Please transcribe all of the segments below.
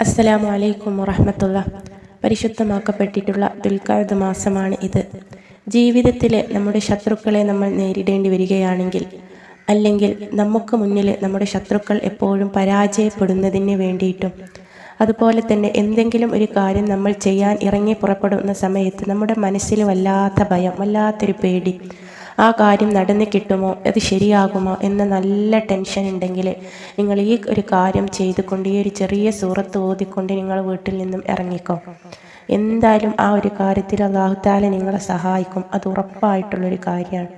അസ്സലാമു അലൈക്കും വറഹമത്തുള്ള. പരിശുദ്ധമാക്കപ്പെട്ടിട്ടുള്ള ദുൽഖാദ് മാസമാണ് ഇത്. ജീവിതത്തിലെ നമ്മുടെ ശത്രുക്കളെ നമ്മൾ നേരിടേണ്ടി വരികയാണെങ്കിൽ അല്ലെങ്കിൽ നമുക്ക് മുന്നിൽ നമ്മുടെ ശത്രുക്കൾ എപ്പോഴും പരാജയപ്പെടുന്നതിന് വേണ്ടിയിട്ടും അതുപോലെ തന്നെ എന്തെങ്കിലും ഒരു കാര്യം നമ്മൾ ചെയ്യാൻ ഇറങ്ങി പുറപ്പെടുന്ന സമയത്ത് നമ്മുടെ മനസ്സിൽ വല്ലാത്ത ഭയം വല്ലാത്തൊരു പേടി ആ കാര്യം നടന്നു കിട്ടുമോ? അത് ശരിയാകുമോ? എന്ന നല്ല ടെൻഷൻ ഉണ്ടെങ്കിൽ നിങ്ങൾ ഈ ഒരു കാര്യം ചെയ്തുകൊണ്ട് ഈ ഒരു ചെറിയ സൂറത്ത് ഓതിക്കൊണ്ട് നിങ്ങൾ വീട്ടിൽ നിന്നും ഇറങ്ങിക്കോ. എന്തായാലും ആ ഒരു കാര്യത്തിൽ അള്ളാഹുത്താല നിങ്ങളെ സഹായിക്കും. അത് ഉറപ്പായിട്ടുള്ളൊരു കാര്യമാണ്.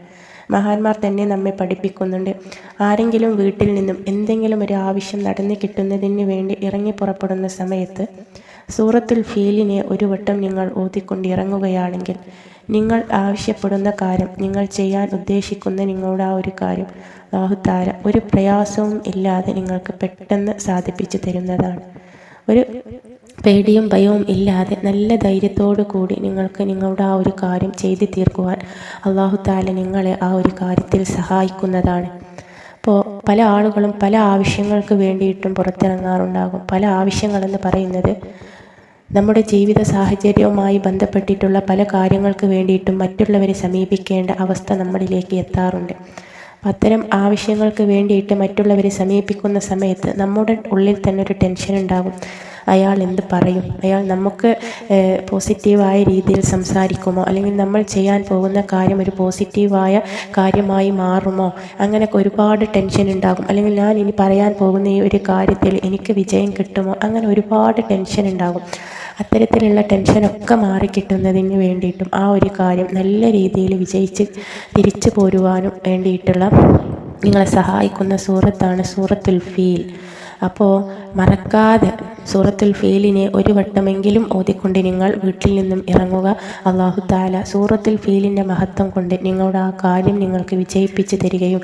മഹാന്മാർ തന്നെ നമ്മെ പഠിപ്പിക്കുന്നുണ്ട്. ആരെങ്കിലും വീട്ടിൽ നിന്നും എന്തെങ്കിലും ഒരു ആവശ്യം നടന്നു കിട്ടുന്നതിന് വേണ്ടി ഇറങ്ങി പുറപ്പെടുന്ന സമയത്ത് സൂറത്തുൽ ഫീലിനെ ഒരു വട്ടം നിങ്ങൾ ഊതിക്കൊണ്ടിറങ്ങുകയാണെങ്കിൽ നിങ്ങൾ ആവശ്യപ്പെടുന്ന കാര്യം നിങ്ങൾ ചെയ്യാൻ ഉദ്ദേശിക്കുന്ന നിങ്ങളുടെ ആ ഒരു കാര്യം ബാഹുത്താര ഒരു പ്രയാസവും ഇല്ലാതെ നിങ്ങൾക്ക് പെട്ടെന്ന് സാധിപ്പിച്ചു തരുന്നതാണ്. ഒരു പേടിയും ഭയവും ഇല്ലാതെ നല്ല ധൈര്യത്തോടു കൂടി നിങ്ങൾക്ക് നിങ്ങളുടെ ആ ഒരു കാര്യം ചെയ്തു തീർക്കുവാൻ അള്ളാഹുത്താല നിങ്ങളെ ആ ഒരു കാര്യത്തിൽ സഹായിക്കുന്നതാണ്. ഇപ്പോൾ പല ആളുകളും പല ആവശ്യങ്ങൾക്ക് വേണ്ടിയിട്ടും പുറത്തിറങ്ങാറുണ്ടാകും. പല ആവശ്യങ്ങളെന്ന് പറയുന്നത് നമ്മുടെ ജീവിത സാഹചര്യവുമായി ബന്ധപ്പെട്ടിട്ടുള്ള പല കാര്യങ്ങൾക്ക് വേണ്ടിയിട്ടും മറ്റുള്ളവരെ സമീപിക്കേണ്ട അവസ്ഥ നമ്മളിലേക്ക് എത്താറുണ്ട്. അത്തരം ആവശ്യങ്ങൾക്ക് വേണ്ടിയിട്ട് മറ്റുള്ളവരെ സമീപിക്കുന്ന സമയത്ത് നമ്മുടെ ഉള്ളിൽ തന്നെ ഒരു ടെൻഷൻ ഉണ്ടാകും. അയാൾ എന്ത് പറയും? അയാൾ നമുക്ക് പോസിറ്റീവായ രീതിയിൽ സംസാരിക്കുമോ? അല്ലെങ്കിൽ നമ്മൾ ചെയ്യാൻ പോകുന്ന കാര്യം ഒരു പോസിറ്റീവായ കാര്യമായി മാറുമോ? അങ്ങനെയൊക്കെ ഒരുപാട് ടെൻഷൻ ഉണ്ടാകും. അല്ലെങ്കിൽ ഞാൻ ഇനി പറയാൻ പോകുന്ന ഈ ഒരു കാര്യത്തിൽ എനിക്ക് വിജയം കിട്ടുമോ? അങ്ങനെ ഒരുപാട് ടെൻഷൻ ഉണ്ടാകും. അത്തരത്തിലുള്ള ടെൻഷനൊക്കെ മാറിക്കിട്ടുന്നതിന് വേണ്ടിയിട്ടും ആ ഒരു കാര്യം നല്ല രീതിയിൽ വിജയിച്ച് തിരിച്ചു പോരുവാനും വേണ്ടിയിട്ടുള്ള നിങ്ങളെ സഹായിക്കുന്ന സൂറത്താണ് സൂറത്തുൽ ഫീൽ. അപ്പോൾ മറക്കാതെ സൂറത്തുൽ ഫീലിനെ ഒരു വട്ടമെങ്കിലും ഓതിക്കൊണ്ട് നിങ്ങൾ വീട്ടിൽ നിന്നും ഇറങ്ങുക. അള്ളാഹു താല സൂറത്തുൽ ഫീലിന്റെ മഹത്വം കൊണ്ട് നിങ്ങളുടെ ആ കാര്യം നിങ്ങൾക്ക് വിജയിപ്പിച്ച് തരികയും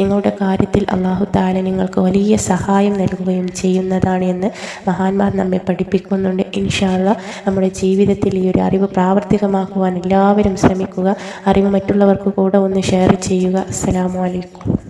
നിങ്ങളുടെ കാര്യത്തിൽ അള്ളാഹു താല നിങ്ങൾക്ക് വലിയ സഹായം നൽകുകയും ചെയ്യുന്നതാണ് എന്ന് മഹാന്മാർ നമ്മെ പഠിപ്പിക്കുന്നുണ്ട്. ഇൻഷാല്ല നമ്മുടെ ജീവിതത്തിൽ ഈ ഒരു അറിവ് പ്രാവർത്തികമാക്കുവാൻ എല്ലാവരും ശ്രമിക്കുക. അറിവ് മറ്റുള്ളവർക്ക് കൂടെ ഒന്ന് ഷെയർ ചെയ്യുക. അസ്സലാമു അലൈക്കും.